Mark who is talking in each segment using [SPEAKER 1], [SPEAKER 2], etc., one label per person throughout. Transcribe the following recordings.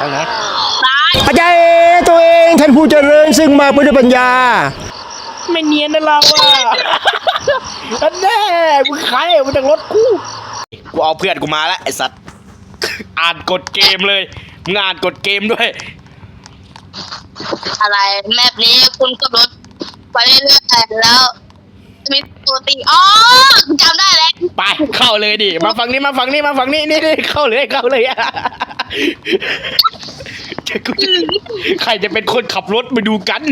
[SPEAKER 1] ทางไหน
[SPEAKER 2] ซ้าย
[SPEAKER 1] อาจารย์ตัวเองท่านผู้เจริญซึ่งมาเพื่อด้วยปัญญา ไม่เนียนนะเราอะอันแน่มึงใครมาจากรถกูกูเอาเพื่อนกูมาแล้วไอ้สัตว์อ่านกฎเกมเลยมึงอ่านกฎเกมด้วย
[SPEAKER 2] อะไรแมปนี้คุณขับรถไปเรื่อยๆแล้ว มีปกติอ๋อจำได้แล้ว
[SPEAKER 1] ไปเข้าเลยดิ มาฝั่งนี้มาฝั่งนี้มาฝั่งนี้นี่นี่เข้าเลยเข้าเลยอะกูจะใครจะเป็นคนขับรถมาดูกัน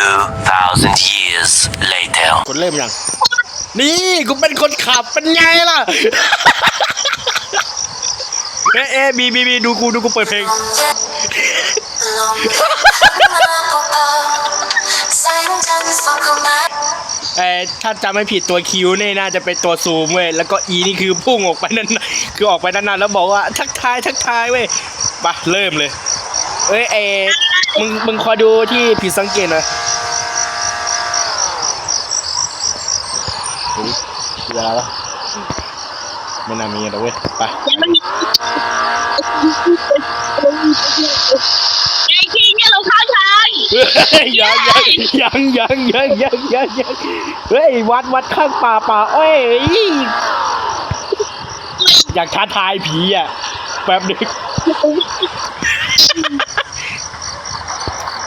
[SPEAKER 3] 2,000 years later.
[SPEAKER 1] คนเริ่มยัง นี่กูเป็นคนขับเป็นไงล่ะ เอ๊ะเอ๊ะบีบีบีดูกูดูกูเปิดเพลง เอ่อถ้าจำไม่ผิดตัวคิวนี่น่าจะเป็นตัวซูมเว้ยแล้วก็อีนี่คือพุ่งออกไปนั่นคือออกไปนั่นๆแล้วบอกว่าทักทายทักทายเว้ยไปเริ่มเลย เอ้ยเอมึงมึงคอยดูที่ผิดสังเกตหน่อยดูดิมีอะไรวไม่น่ามีนะเว้ยไป
[SPEAKER 2] ยังไม่มี ย
[SPEAKER 1] ยังยังยังยังยังยังยังเฮ้ยวัดวัดข้างป่าป่าอ้อยอยากท้าทายผีอะแป๊บนึง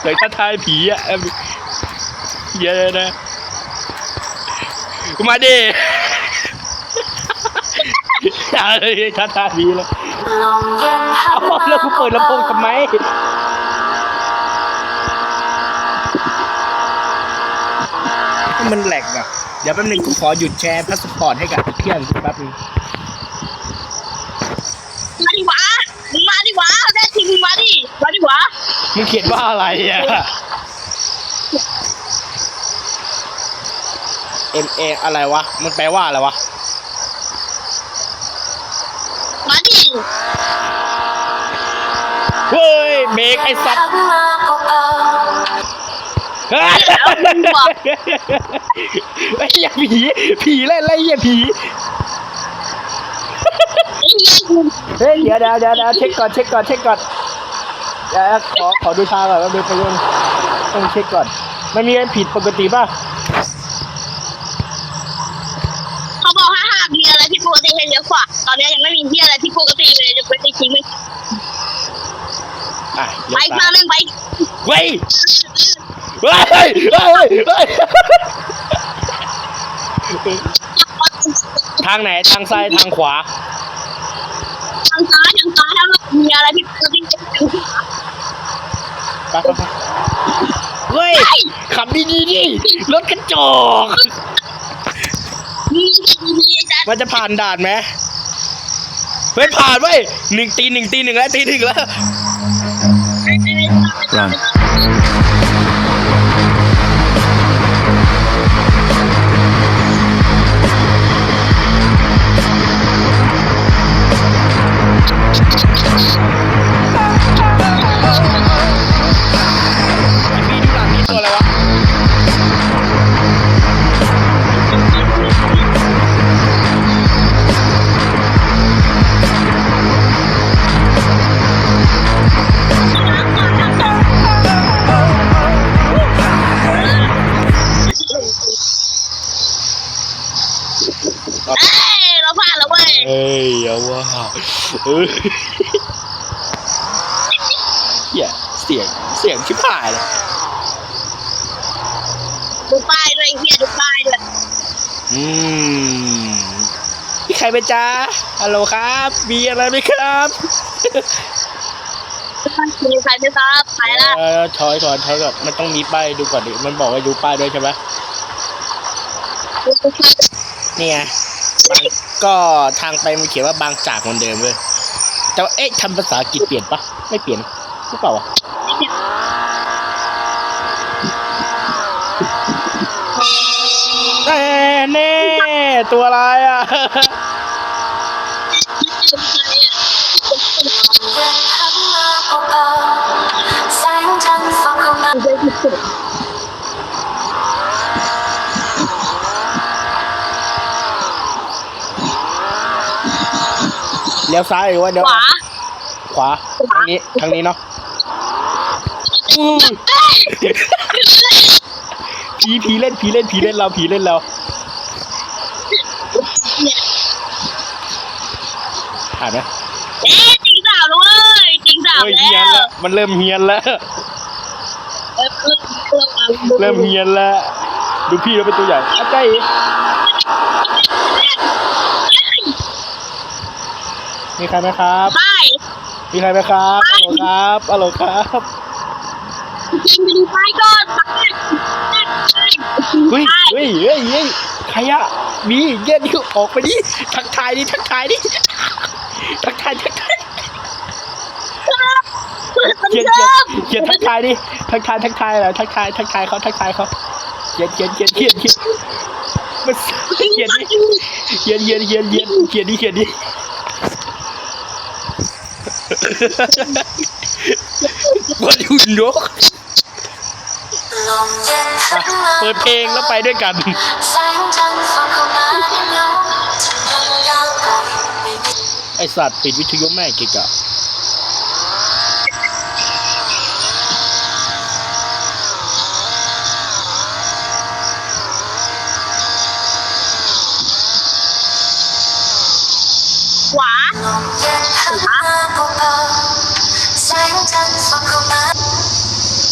[SPEAKER 1] อยากท้าทายผีอะแป๊บนึงเยอะนะมาดิเอาเลยท้าทายผีเลยเอาแล้วกูเปิดลำโพงทำไม มันแหลกอะ เดี๋ยวแป๊บนึงกูขอหยุดแชร์พาสปอร์ตให้กับเพื่อนแป๊บนึง
[SPEAKER 2] มาดิวะมึงมาดิวะแน่จริงมึงมาดิมาดิวะ
[SPEAKER 1] มึงเขียนว่าอะไรอะ M A อะไรวะ มันแปลว่าอะไรวะ
[SPEAKER 2] มาดิ
[SPEAKER 1] เฮ้ยเบรกไอ้สัตว์เฮ้ย ไอ้เหี้ยผีผีเล่นอะไรเหี้ยผี
[SPEAKER 2] ไอ้เหี้ยกู
[SPEAKER 1] เฮ้ยเดี๋ยวเดี๋ยวเดี๋ยวเดี๋ยวเช็คก่อนเช็คก่อนเช็คก่อนเดี๋ยวขอขอดูทางก่อนว่าเดินไปยังต้องเช็คก่อนมันมีอะไรผิดปกติป่ะ
[SPEAKER 2] เขาบอกถ้าหากมีอะไรผิดปกติให้เลี้ยวขวาตอนนี้ยังไม่มีที่อะไรผิดปกติเลยจะไปตีทิ้งไป
[SPEAKER 1] อะ
[SPEAKER 2] ไป
[SPEAKER 1] เลี้ยว
[SPEAKER 2] มา
[SPEAKER 1] ซ้าย
[SPEAKER 2] เล่นไป
[SPEAKER 1] เฮ้ยเฮ้ยเฮ้ยเฮ้ยทางไหนทางซ้ายทางขวา
[SPEAKER 2] ทางซ้ายทางซ้ายถ้ามีอะไรผิดปกติ
[SPEAKER 1] ไปไปไปเฮ้ยขับดีๆดิรถกระจอก
[SPEAKER 2] มีมีอาจารย์
[SPEAKER 1] มันจะผ่านด่านไหมเฮ้ยผ่านเว้ยหนึ่งตีหนึ่งตีหนึ่งแล้วตีหนึ่งแล้ว
[SPEAKER 3] Run.
[SPEAKER 2] เว้ย
[SPEAKER 1] เอ้ยเอาว่าเอ้ยเหี้ยเสียงเสียงชิบหายเลย
[SPEAKER 2] ดูป้ายด้วยไอ้เฮียดูป้ายด้วย
[SPEAKER 1] อืมพี่ใครเป็นจ้าฮัลโหลครับ มีอะไรไหมครับ
[SPEAKER 2] มีใครไหมครับไปละ
[SPEAKER 1] เออถอยถอยถอยก่อนมันต้องมีป้ายดูก่อนดิมันบอกว่าดูป้ายด้วยใช่ไหมนี่ไงบาง ก็ทางไปมันเขียนว่าบางจากเหมือนเดิมเว้ยแต่ว่าเอ๊ะทำภาษาอังกฤษเปลี่ยนปะไม่เปลี่ยนหรือเปล่าวะแน่แน่ตัวอะไรอะ เลี้ยวซ้ายหรือว่าเลี้ยว
[SPEAKER 2] ขวา
[SPEAKER 1] ขวาทางนี้ทางนี้เนาะอืม
[SPEAKER 2] เฮ้ย
[SPEAKER 1] ผีผีเล่นผีเล่นผีเล่นเราผีเล่นเราผ่านไหม
[SPEAKER 2] เอ๊ะจริงสาวแล้วเว้ยจริงสาว
[SPEAKER 1] เฮ้ย
[SPEAKER 2] แล้
[SPEAKER 1] เฮียน
[SPEAKER 2] ว
[SPEAKER 1] แล้วมันเริ่มเฮียนแล้ว
[SPEAKER 2] เริ่มเริ่มเริ่ม
[SPEAKER 1] เริ่มเฮียนแล้ว ดูพี่เราเป็นตัวใหญ่อาใจารย์ มีใครไหมครับ
[SPEAKER 2] ไป
[SPEAKER 1] มีใครไหมครับฮัลโหลครับฮัลโหลครับ
[SPEAKER 2] จริงไปดูป้ายก่อนไป
[SPEAKER 1] เฮ้ย
[SPEAKER 2] ไป
[SPEAKER 1] เฮ้ยเฮ้ยเฮ้ยใครอะมีเย็นดิออกไปดิทักทายดิทักทายดิทักทายทักทายเขียนเขียนเขียนทักทายดิทักทายทักทายอะไรทักทายทักทายเขาทักทายเขาเขียนเขียนเขียนเขียนเขียนมันเขียนดิเขียนเขียนเขียนเขียนเขียนดิเขียนดิ วันหุ่นนกอะเปิดเพลงแล้วไปด้วยกัน ไอสัตว์ปิดวิทยุแม่งกิกอะ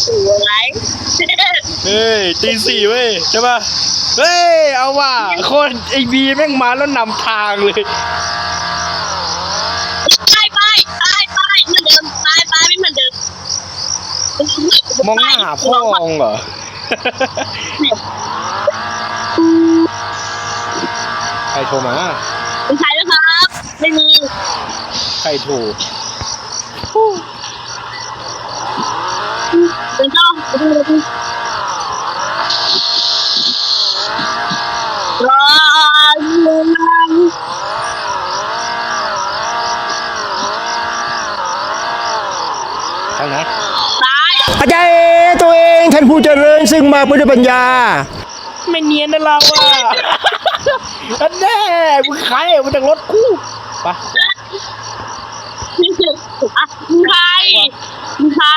[SPEAKER 2] สวย
[SPEAKER 1] เฮ้ยตีสี่เว้ยใช่ป่ะเฮ้ยเอาว่ะคนไอบีแม่งมาแล้วนำทางเลย
[SPEAKER 2] ไปไปไปไปเหมือนเดิมไปไปไม่เหมือนเดิม
[SPEAKER 1] มองหน้าพ่อมองเหรอใครโทรมา
[SPEAKER 2] คุณชายนะครับ ไม่มี
[SPEAKER 1] ใครโทร
[SPEAKER 2] เดินต่อไปดูเลยรออยู่นั่ง
[SPEAKER 1] ทางไหน
[SPEAKER 2] ซ้าย
[SPEAKER 1] อาจารย์ตัวเองท่านผู้เจริญซึ่งมาเพื่อด้วยปัญญา ไม่เนียนนะเราอะอันแน่มึงใครมาจากรถกูไปะ
[SPEAKER 2] อะ มึงใครมึงใคร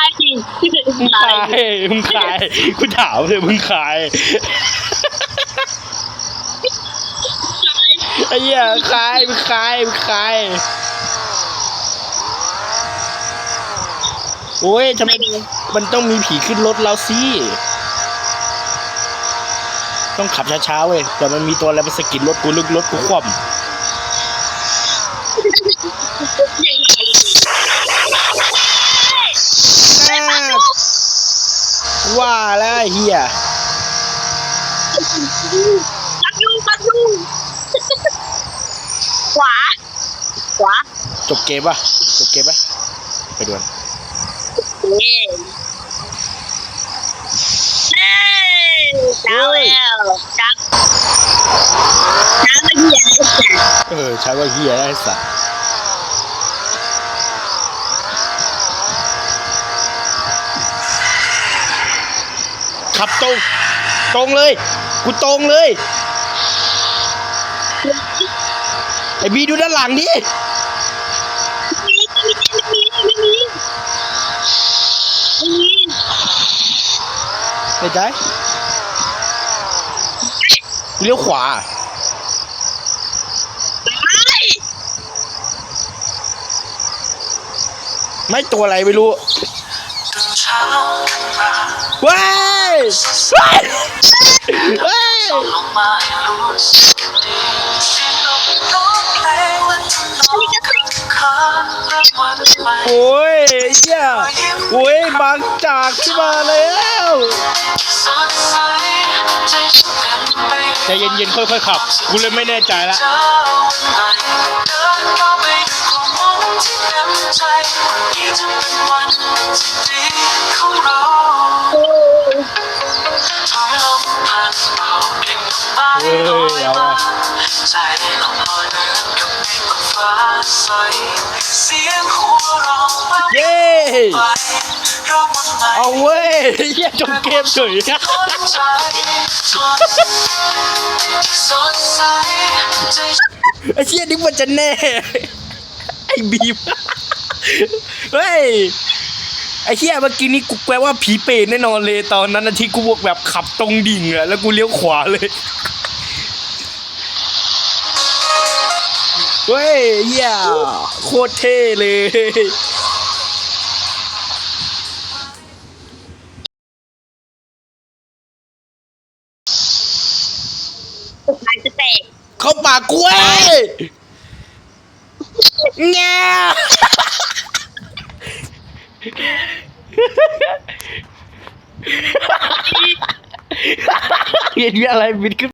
[SPEAKER 2] ที่เป็น
[SPEAKER 1] มึงใค
[SPEAKER 2] ใค
[SPEAKER 1] รมึงใครกูถามเลยมึงใครไอ้เหี้ยใครมึงใครมึงใครโอ้ยทำไมมันต้องมีผีขึ้นรถเราสิต้องขับช้าๆเว้ยแต่มันมีตัวอะไรมาสะกิดรถกูลึกรถกูคว่ำแม่ว่าแล้วไอ้ เฮีย
[SPEAKER 2] ปักยูปักยูขวา ขวา
[SPEAKER 1] จบเกมป่ะจบเกมป่ะไปด่วน
[SPEAKER 2] เย้เย้เจ้าแล้วจักจ้ามาเหี้ยเลยจ้ะ
[SPEAKER 1] เออใช้ว่าเฮียไอ้สัส ขับตรง ตรงเลย กูตรงเลย ไอบีดูด้านหลังดิ
[SPEAKER 2] ไป
[SPEAKER 1] ใจเลี้ยวขวา
[SPEAKER 2] ไม่
[SPEAKER 1] ตัวอะไรไม่รู้ ว้ายว้ายว้ายโอ้ยเหี้ยโอ้ยบางจากที่มาแล้วใจเย็นๆค่อยๆขับกูเลยไม่แน่ใจละ
[SPEAKER 2] โอ้
[SPEAKER 1] เฮ้ยเอาอะ
[SPEAKER 3] ใจลองลอยเหมือนกับเมฆบนฟ้าใสเสียงหัวเราะ
[SPEAKER 1] เย้
[SPEAKER 3] เอา
[SPEAKER 1] เว้ยเหี้ยจบเกมเฉยไอ้เหี้ยนี่มันจะแน่ ไอ้บีมเฮ้ย ไอ้เหี้ยเมื่อกี้นี้กูแปลว่าผีเปรตแน่นอนเลยตอนนั้นนะที่กูบอกแบบขับตรงดิ่งอะแล้วกูเลี้ยวขวาเลยเฮ้ยเหี้ยโคตรเท่เลย
[SPEAKER 2] สุดท้ายจะแตก
[SPEAKER 1] เข้าปากกูเว้ยแง่เห็นมีอะไรบินขึ้น